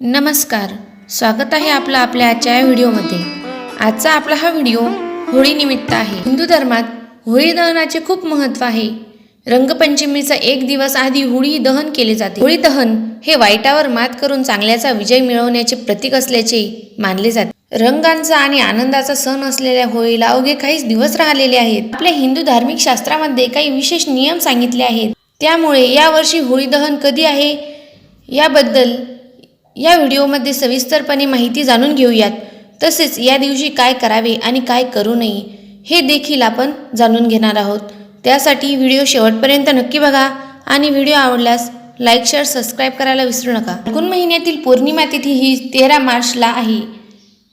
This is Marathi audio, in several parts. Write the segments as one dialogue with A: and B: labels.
A: नमस्कार स्वागत आहे आपलं आपल्या आजच्या या व्हिडिओमध्ये. आजचा आपला हा व्हिडिओ होळीनिमित्त आहे. हिंदू धर्मात होळी दहनाचे खूप महत्त्व आहे. रंगपंचमीचा एक दिवस आधी होळी दहन केले जाते. होळी दहन हे वाईटावर मात करून चांगल्याचा विजय मिळवण्याचे प्रतीक असल्याचे मानले जाते. रंगांचा आणि आनंदाचा सण असलेल्या होळीला अवघे काहीच दिवस राहिलेले आहेत. आपल्या हिंदू धार्मिक शास्त्रामध्ये काही विशेष नियम सांगितले आहेत. त्यामुळे यावर्षी होळी दहन कधी आहे? याबद्दल या व्हिडिओमध्ये सविस्तरपणे माहिती जाणून घेऊयात. तसेच या दिवशी काय करावे आणि काय करू नये हे देखील आपण जाणून घेणार आहोत. त्यासाठी व्हिडिओ शेवटपर्यंत नक्की बघा आणि व्हिडिओ आवडल्यास लाईक शेअर सबस्क्राईब करायला विसरू नका. गुण महिन्यातील पौर्णिमा तिथी ही तेरा मार्चला आहे.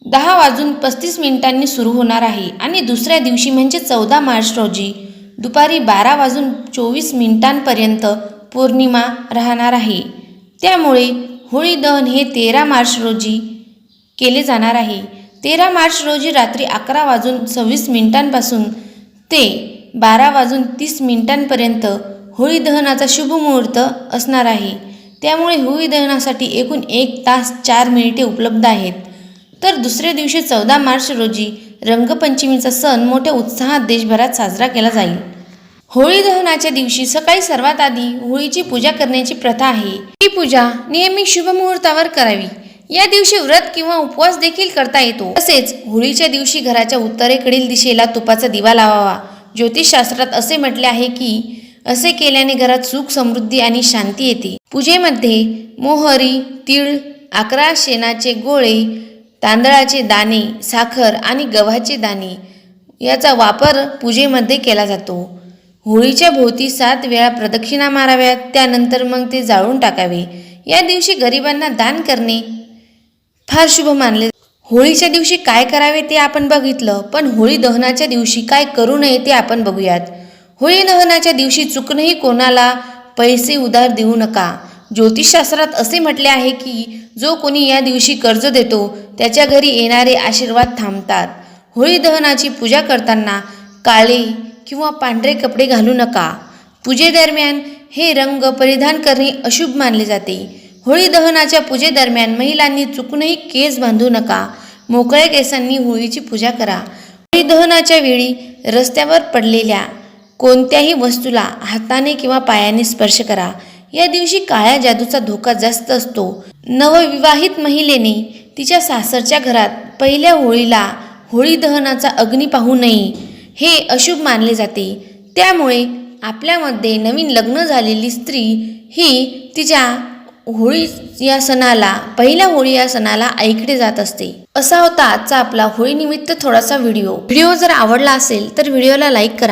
A: दहा वाजून पस्तीस मिनिटांनी सुरू होणार आहे आणि दुसऱ्या दिवशी म्हणजे चौदा मार्च रोजी दुपारी बारा वाजून चोवीस मिनिटांपर्यंत पौर्णिमा राहणार आहे. त्यामुळे होळी दहन हे तेरा मार्च रोजी केले जाणार आहे. तेरा मार्च रोजी रात्री अकरा वाजून सव्वीस मिनिटांपासून ते बारा वाजून तीस मिनिटांपर्यंत होळी दहनाचा शुभ मुहूर्त असणार आहे. त्यामुळे होळी दहनासाठी एकूण एक तास चार मिनिटे उपलब्ध आहेत. तर दुसऱ्या दिवशी चौदा मार्च रोजी रंगपंचमीचा सण मोठ्या उत्साहात देशभरात साजरा केला जाईल. होळी दहनाच्या दिवशी सकाळी सर्वात आधी होळीची पूजा करण्याची प्रथा आहे. ही पूजा नेहमी शुभ मुहूर्तावर करावी. या दिवशी व्रत किंवा उपवास देखील करता येतो. तसेच होळीच्या दिवशी घराच्या उत्तरेकडील दिशेला तुपाचा दिवा लावावा. ज्योतिषशास्त्रात असे म्हटले आहे की असे केल्याने घरात सुख समृद्धी आणि शांती येते. पूजेमध्ये मोहरी तीळ अकरा शेणाचे गोळे तांदळाचे दाणे साखर आणि गव्हाचे दाणे याचा वापर पूजेमध्ये केला जातो. होळीच्या भोवती सात वेळा प्रदक्षिणा माराव्यात त्यानंतर मग ते जाळून टाकावे. या दिवशी गरिबांना दान करणे फार शुभ मानले होळीच्या दिवशी काय करावे ते आपण बघितलं पण होळी दहनाच्या दिवशी काय करू नये ते आपण बघूयात. होळी दहनाच्या दिवशी चुकूनही कोणाला पैसे उधार देऊ नका. ज्योतिषशास्त्रात असे म्हटले आहे की जो कोणी या दिवशी कर्ज देतो त्याच्या घरी येणारे आशीर्वाद थांबतात. होळी दहनाची पूजा करताना काळे किंवा पांढरे कपडे घालू नका. पूजेदरम्यान हे रंग परिधान करणे अशुभ मानले जाते. होळी दहनाच्या पूजेदरम्यान महिलांनी चुकूनही केस बांधू नका. मोकळ्या केसांनी होळीची पूजा करा. होळी दहनाच्या वेळी रस्त्यावर पडलेल्या कोणत्याही वस्तूला हाताने किंवा पायाने स्पर्श करा. या दिवशी काळ्या जादूचा धोका जास्त असतो. नवविवाहित महिलेने तिच्या सासरच्या घरात पहिल्या होळीला होळी दहनाचा अग्नी पाहू नये. हे अशुभ मानले जाते. त्यामुळे आपल्यामध्ये नवीन लग्न झालेली स्त्री ही तिच्या होळी या सणाला पहिल्या होळी या सणाला ऐकडे जात असते. असा होता आजचा आपला होळीनिमित्त थोडासा व्हिडिओ. व्हिडिओ जर आवडला असेल तर व्हिडिओला लाईक करा.